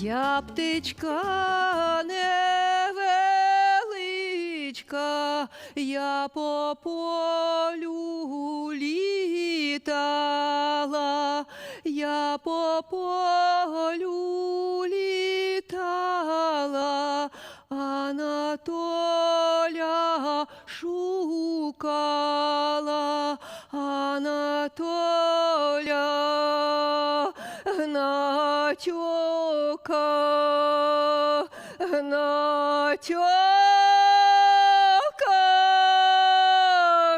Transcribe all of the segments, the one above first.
Я птичка невеличка, я по полю літала, я по полю літала, Анатоля шукала, Анатоля Гнатюка, Гнатюка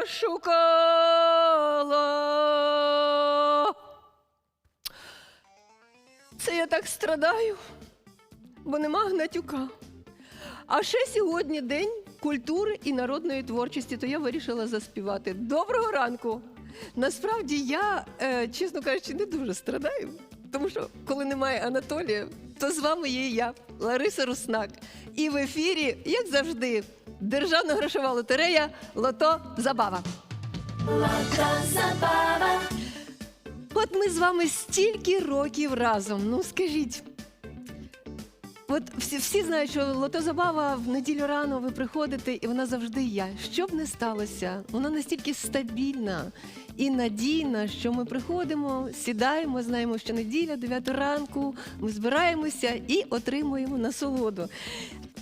шукала. Це я так страдаю, бо нема Гнатюка. А ще сьогодні день культури і народної творчості, то я вирішила заспівати. Доброго ранку! Насправді я, е, чесно кажучи, не дуже страдаю, тому що коли немає Анатолія, то з вами є я, Лариса Руснак. І в ефірі, як завжди, Державна грошова лотерея Лото Забава. Лото Забава. От ми з вами стільки років разом. Ну скажіть. От всі, всі знають, що лотозабава в неділю рано ви приходите, і вона завжди є. Що б не сталося, вона настільки стабільна і надійна, що ми приходимо, сідаємо, знаємо, що неділя, 9 ранку, ми збираємося і отримуємо насолоду.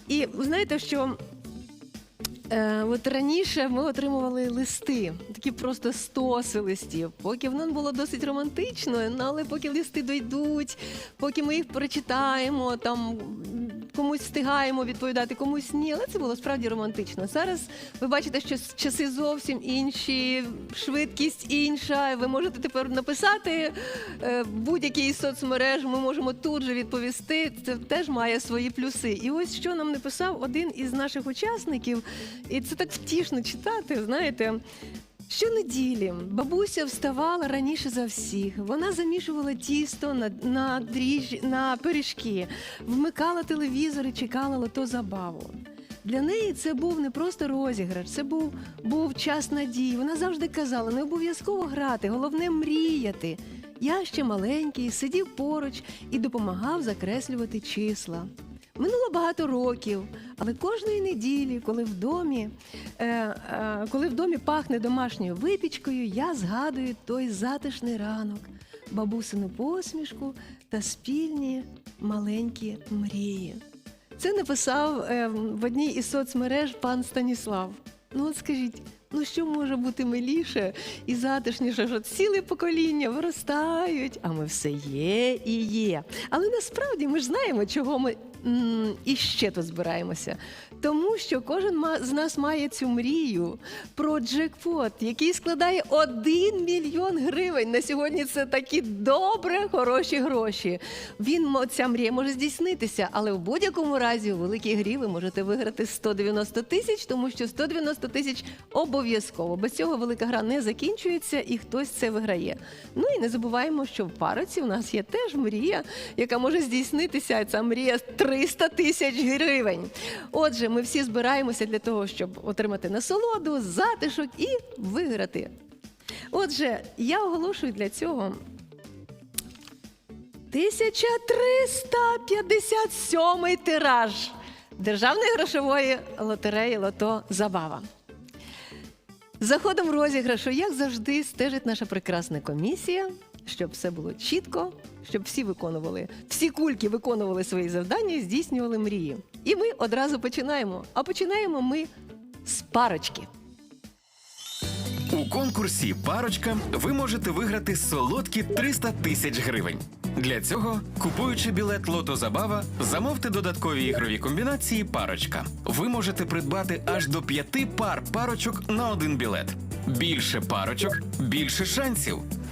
І знаєте, що Е, от раніше ми отримували листи, такі просто стоси листів. Поки воно було досить романтично, ну, але поки листи дійдуть, поки ми їх прочитаємо, там комусь встигаємо відповідати, комусь ні. Але це було справді романтично. Зараз ви бачите, що часи зовсім інші, швидкість інша. Ви можете тепер написати е, будь-який із соцмереж. Ми можемо тут же відповісти. Це теж має свої плюси. І ось що нам написав один із наших учасників, і це так втішно читати. Знаєте. Щонеділі бабуся вставала раніше за всіх. Вона замішувала тісто на, на дріжджі, на пиріжки, вмикала телевізор і чекала лото забаву. Для неї це був не просто розіграш, це був, був час надії. Вона завжди казала: не обов'язково грати, головне мріяти. Я ще маленький, сидів поруч і допомагав закреслювати числа. Минуло багато років, але кожної неділі, коли в домі, е, е, коли в домі пахне домашньою випічкою, я згадую той затишний ранок, бабусину посмішку та спільні маленькі мрії. Це написав е, в одній із соцмереж пан Станіслав. Ну от скажіть, ну що може бути миліше і затишніше, що ціле покоління виростають, а ми все є і є. Але насправді ми ж знаємо, чого ми м, іще тут збираємося. Тому що кожен з нас має цю мрію про джекпот, який складає 1 мільйон гривень. На сьогодні це такі добре, хороші гроші. Він ця мрія може здійснитися, але в будь-якому разі у великій грі ви можете виграти 190 тисяч, тому що 190 тисяч обов'язково. Без цього велика гра не закінчується і хтось це виграє. Ну і не забуваємо, що в пароці у нас є теж мрія, яка може здійснитися. Ця мрія 300 тисяч гривень. Отже, ми всі збираємося для того, щоб отримати насолоду, затишок і виграти. Отже, я оголошую для цього 1357 тираж Державної грошової лотереї Лото Забава. За ходом розіграшу, як завжди, стежить наша прекрасна комісія, щоб все було чітко, щоб всі виконували, всі кульки виконували свої завдання здійснювали мрії. І ми одразу починаємо. А починаємо ми з парочки. У конкурсі Парочка ви можете виграти солодкі 300 тисяч гривень. Для цього, купуючи білет Лото Забава, замовте додаткові ігрові комбінації Парочка. Ви можете придбати аж до п'яти пар парочок на один білет. Більше парочок, більше шансів.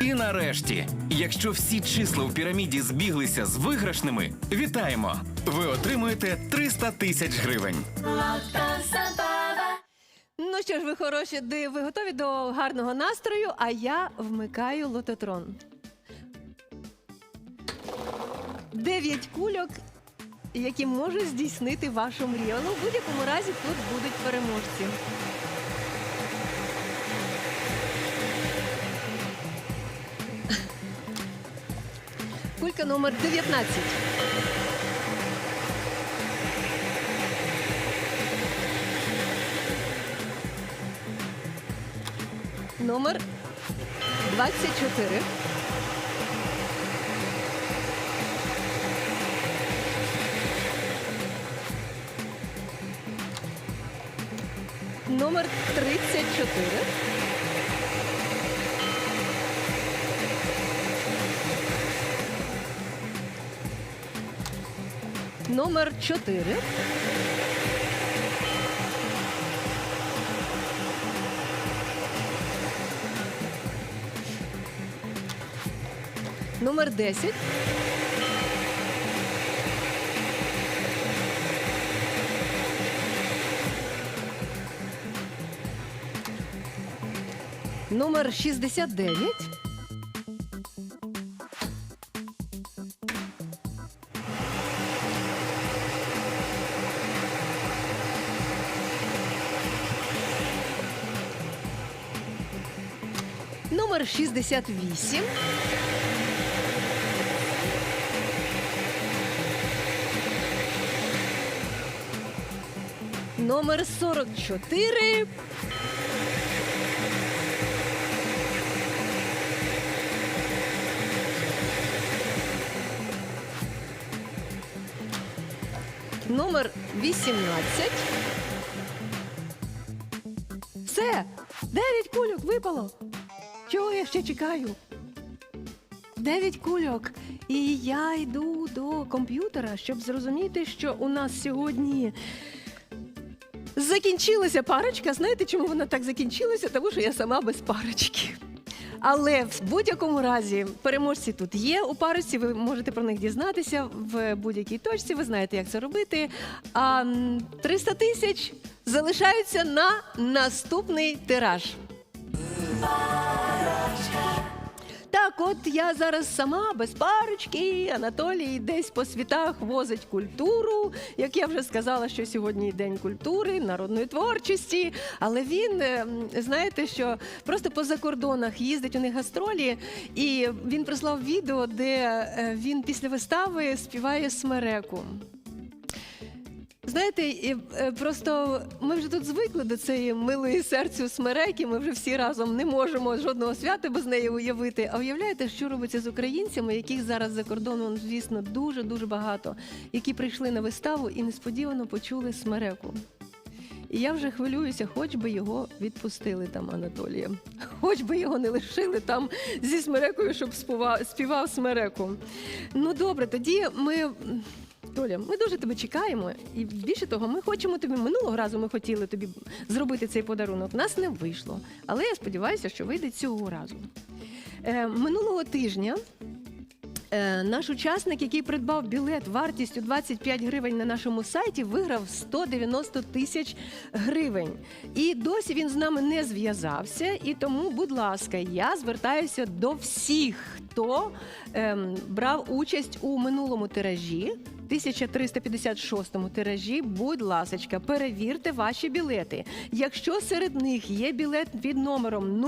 І нарешті, якщо всі числа в піраміді збіглися з виграшними, вітаємо! Ви отримуєте 300 тисяч гривень. Ну що ж, ви хороші, де ви готові до гарного настрою, а я вмикаю лототрон. Дев'ять кульок, які можуть здійснити вашу мрію. Ну, в будь-якому разі тут будуть переможці. Кулька номер 19. Номер 24. Номер 34. Номер 4. Номер 10. Номер 69. Номер 68. Номер 44. Номер 18. Все, 9 кульок випало. Чого я ще чекаю? 9 кульок. І я йду до комп'ютера, щоб зрозуміти, що у нас сьогодні закінчилася парочка. Знаєте, чому вона так закінчилася? Тому що я сама без парочки. Але в будь-якому разі переможці тут є у парочці. Ви можете про них дізнатися в будь-якій точці. Ви знаєте, як це робити. А 300 тисяч залишаються на наступний тираж. Так, от я зараз сама без парочки. Анатолій десь по світах возить культуру. Як я вже сказала, що сьогодні день культури, народної творчості. Але він, е, знаєте, що просто по закордонах їздить у них гастролі, і він прислав відео, де е, він після вистави співає смереку. Знаєте, е, просто ми вже тут звикли до цієї милої серцю смереки. Ми вже всі разом не можемо жодного свята без неї уявити. А уявляєте, що робиться з українцями, яких зараз за кордоном, звісно, дуже дуже багато, які прийшли на виставу і несподівано почули смереку. І я вже хвилююся, хоч би його відпустили там Анатолія, хоч би його не лишили там зі смерекою, щоб співав, співав смереку. Ну добре, тоді ми. Толя, ми дуже тебе чекаємо, і більше того, ми хочемо тобі минулого разу. Ми хотіли тобі зробити цей подарунок. Нас не вийшло. Але я сподіваюся, що вийде цього разу. Е, минулого тижня Е, наш учасник, який придбав білет вартістю 25 гривень на нашому сайті, виграв 190 тисяч гривень. І досі він з нами не зв'язався. І тому, будь ласка, я звертаюся до всіх, хто ем, брав участь у минулому тиражі. 1356 тиражі, будь ласочка, перевірте ваші білети. Якщо серед них є білет під номером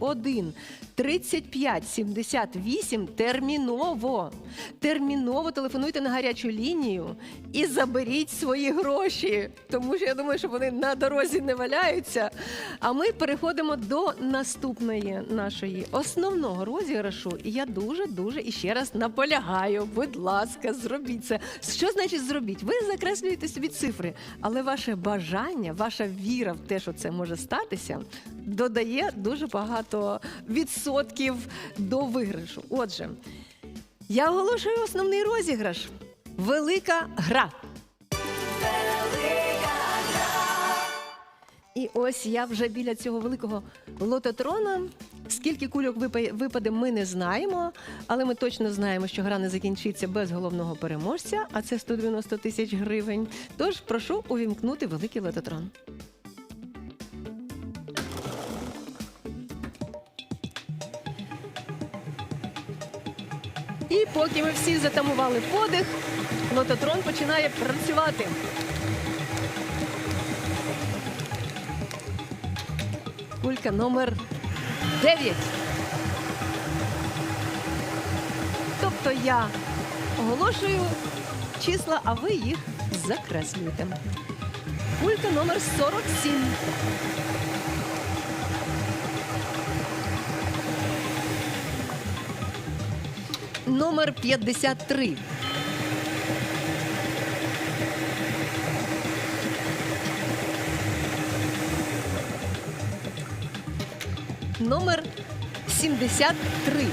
001 35 78, терміново, терміново телефонуйте на гарячу лінію і заберіть свої гроші, тому що я думаю, що вони на дорозі не валяються. А ми переходимо до наступної нашої основного розіграшу. І я дуже дуже і ще раз наполягаю. Будь ласка, зробіть це. Що значить зробіть? Ви закреслюєте собі цифри, але ваше бажання, ваша віра в те, що це може статися, додає дуже багато відсотків до виграшу. Отже, я оголошую основний розіграш. Велика гра. І ось я вже біля цього великого лототрона. Скільки кульок випа- випаде, ми не знаємо, але ми точно знаємо, що гра не закінчиться без головного переможця, а це 190 тисяч гривень. Тож прошу увімкнути великий лототрон. І поки ми всі затамували подих, лототрон починає працювати. Кулька номер 9. Тобто я оголошую числа, а ви їх закреслюєте. Кулька номер 47. Номер 53. Номер 73.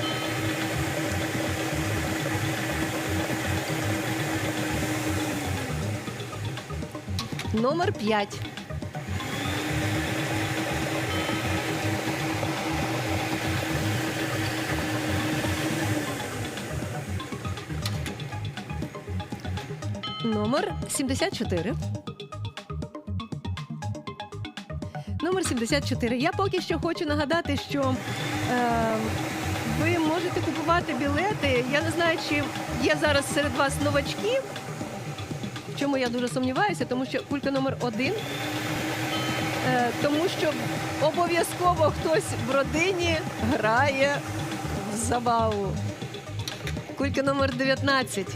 Номер 5. Номер 74. 74. Я поки що хочу нагадати, що е, ви можете купувати білети. Я не знаю, чи є зараз серед вас новачки. В чому я дуже сумніваюся, тому що кулька номер один. Е, тому що обов'язково хтось в родині грає в забаву. Кулька номер 19.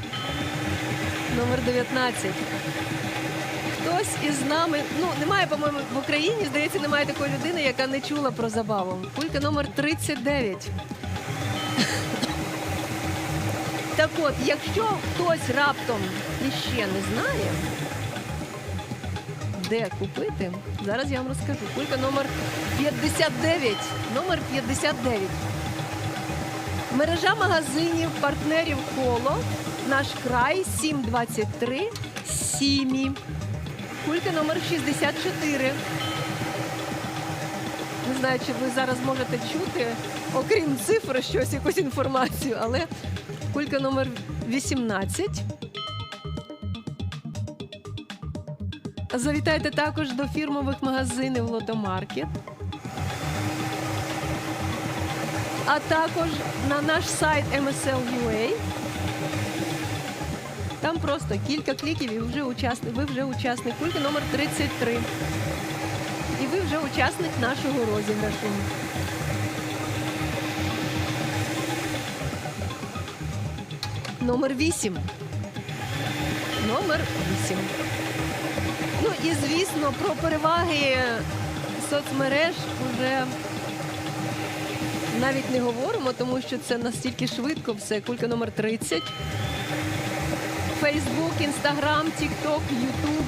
Номер 19. Хтось із нами, ну немає, по-моєму, в Україні, здається, немає такої людини, яка не чула про забаву. Кулька номер 39. Так от, якщо хтось раптом іще не знає, де купити, зараз я вам розкажу. Кулька номер 59. Номер 59. Мережа магазинів партнерів коло наш край 723 Сімі. Кулька номер 64. Не знаю, чи ви зараз можете чути, окрім цифр, щось, якусь інформацію, але кулька номер 18. Завітайте також до фірмових магазинів Лотомаркет. А також на наш сайт MSL.ua. Просто кілька кліків і вже учасник, ви вже учасник кульки номер 33. І ви вже учасник нашого розіграшу. Номер 8. Номер 8. Ну і звісно, про переваги соцмереж вже навіть не говоримо, тому що це настільки швидко все. Кулька номер 30. Фейсбук, Інстаграм, Тікток, Ютуб.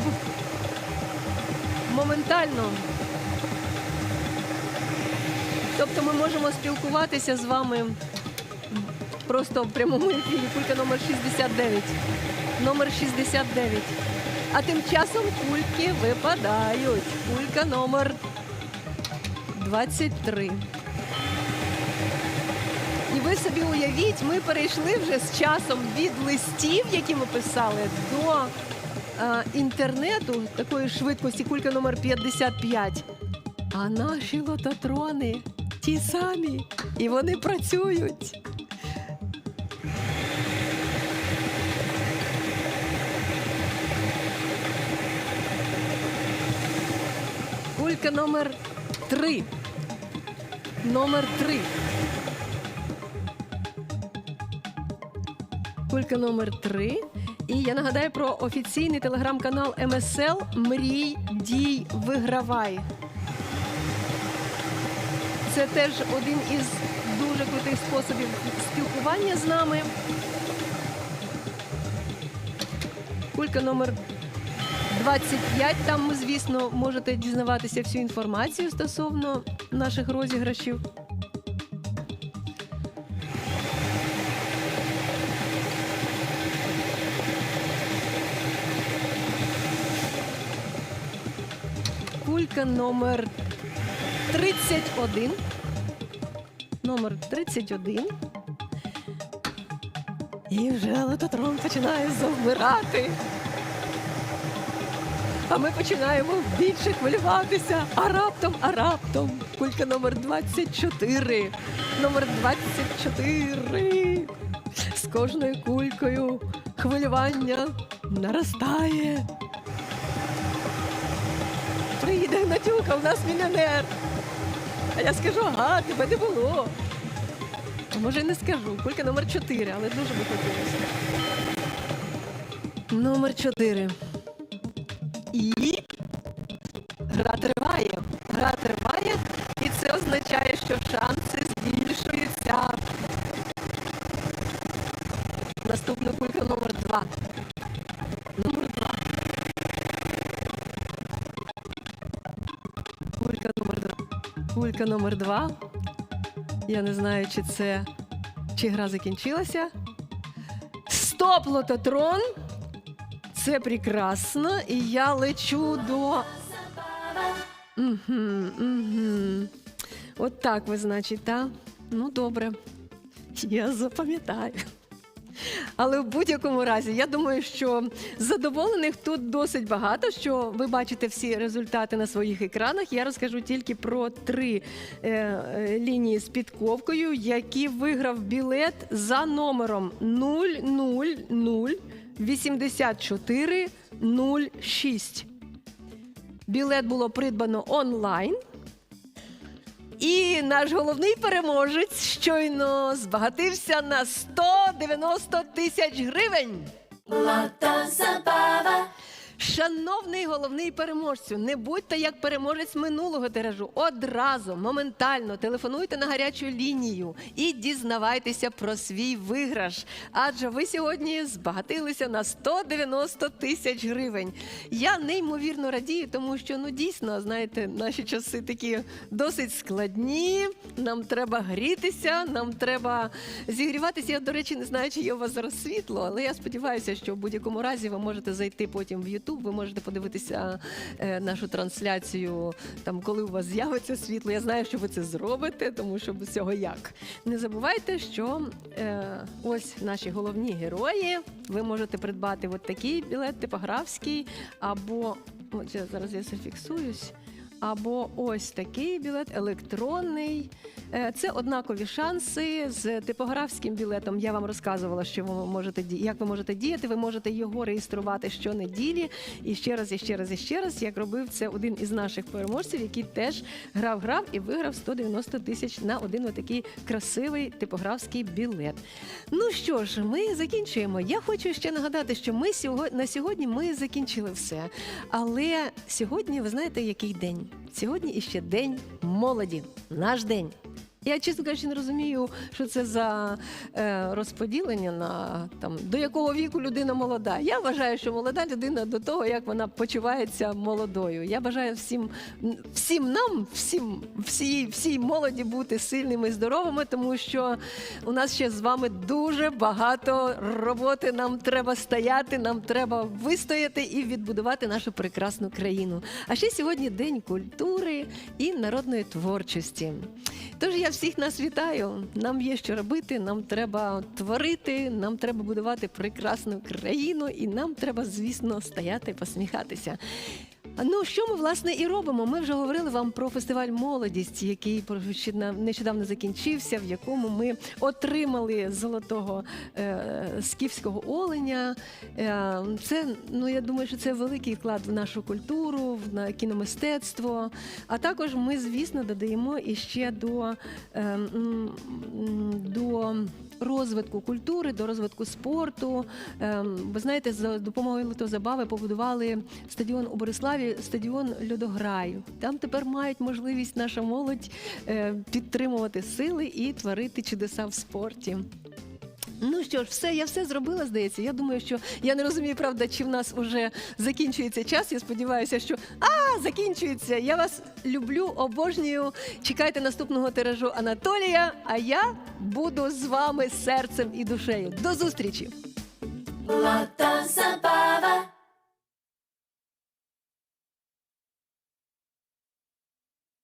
Моментально. Тобто ми можемо спілкуватися з вами просто в прямому ефірі. Кулька номер 69. Номер 69. А тим часом кульки випадають. Кулька номер 23. Ви собі уявіть, ми перейшли вже з часом від листів, які ми писали, до е, інтернету такої швидкості, кулька номер 55. А наші лототрони ті самі, і вони працюють. Кулька номер 3. Номер 3. Кулька номер 3. І я нагадаю про офіційний телеграм-канал МСЛ Мрій, дій, вигравай. Це теж один із дуже крутих способів спілкування з нами. Кулька номер 25. Там, звісно, можете дізнаватися всю інформацію стосовно наших розіграшів. Кулька номер 31. Номер 31. І вже лототрон починає завмирати. А ми починаємо більше хвилюватися. А раптом, а раптом. Кулька номер 24. Номер 24. З кожною кулькою хвилювання наростає. Приїде Гнатюка, у нас мільйонер. А я скажу, ага, тебе не було. А може, й не скажу. Кулька номер 4, але дуже би хотілося. Номер 4. І гра триває. Гра триває, і це означає, що шанси 2. Кулька номер 2. Я не знаю, чи це чи гра закінчилася. Стоп, лототрон! Це прекрасно, і я лечу до. Угу, угу. От так ви, значить, так? Ну, добре. Я запам'ятаю. Але в будь-якому разі, я думаю, що задоволених тут досить багато. Що ви бачите всі результати на своїх екранах. Я розкажу тільки про три е, е, лінії з підковкою, які виграв білет за номером 0008406. Білет було придбано онлайн. І наш головний переможець щойно збагатився на 190 тисяч гривень. Шановний головний переможцю, не будьте як переможець минулого тиражу. Одразу, моментально телефонуйте на гарячу лінію і дізнавайтеся про свій виграш. Адже ви сьогодні збагатилися на 190 тисяч гривень. Я неймовірно радію, тому що ну дійсно, знаєте, наші часи такі досить складні. Нам треба грітися, нам треба зігріватися. Я, до речі, не знаю, чи є у вас зараз світло, але я сподіваюся, що в будь-якому разі ви можете зайти потім в YouTube, ви можете подивитися е, нашу трансляцію, там, коли у вас з'явиться світло. Я знаю, що ви це зробите, тому що без цього як. Не забувайте, що е, ось наші головні герої. Ви можете придбати от такий білет типографський, або от я зараз я зафіксуюсь. Або ось такий білет електронний. Е, Це однакові шанси з типографським білетом. Я вам розказувала, що ви можете як ви можете діяти. Ви можете його реєструвати щонеділі. І ще раз, і ще раз, і ще раз, як робив це один із наших переможців, який теж грав, грав і виграв 190 тисяч на один отакий красивий типографський білет. Ну що ж, ми закінчуємо. Я хочу ще нагадати, що ми сьогодні на сьогодні ми закінчили все. Але сьогодні, ви знаєте, який день? Сьогодні іще день молоді. Наш день. Я, чесно кажучи, не розумію, що це за е, розподілення на там до якого віку людина молода. Я вважаю, що молода людина до того, як вона почувається молодою. Я бажаю всім, всім нам, всім, всій, всій молоді бути сильними і здоровими, тому що у нас ще з вами дуже багато роботи. Нам треба стояти, нам треба вистояти і відбудувати нашу прекрасну країну. А ще сьогодні День культури і народної творчості. Тож я всіх нас вітаю. Нам є що робити, нам треба творити, нам треба будувати прекрасну країну, і нам треба, звісно, стояти, посміхатися. Ну, що ми власне і робимо? Ми вже говорили вам про фестиваль молодість, який нещодавно закінчився, в якому ми отримали золотого е, скіфського оленя. Е, це ну я думаю, що це великий вклад в нашу культуру, в на кіномистецтво. А також ми, звісно, додаємо іще до, е, до розвитку культури, до розвитку спорту. Ем, Ви знаєте, за допомогою литозабави побудували стадіон у Бориславі, стадіон Льодограю. Там тепер мають можливість наша молодь е, підтримувати сили і творити чудеса в спорті. Ну що ж, все, я все зробила, здається. Я думаю, що я не розумію, правда, чи в нас вже закінчується час. Я сподіваюся, що а закінчується. Я вас люблю, обожнюю. Чекайте наступного тиражу Анатолія. А я буду з вами серцем і душею. До зустрічі! Лата Samba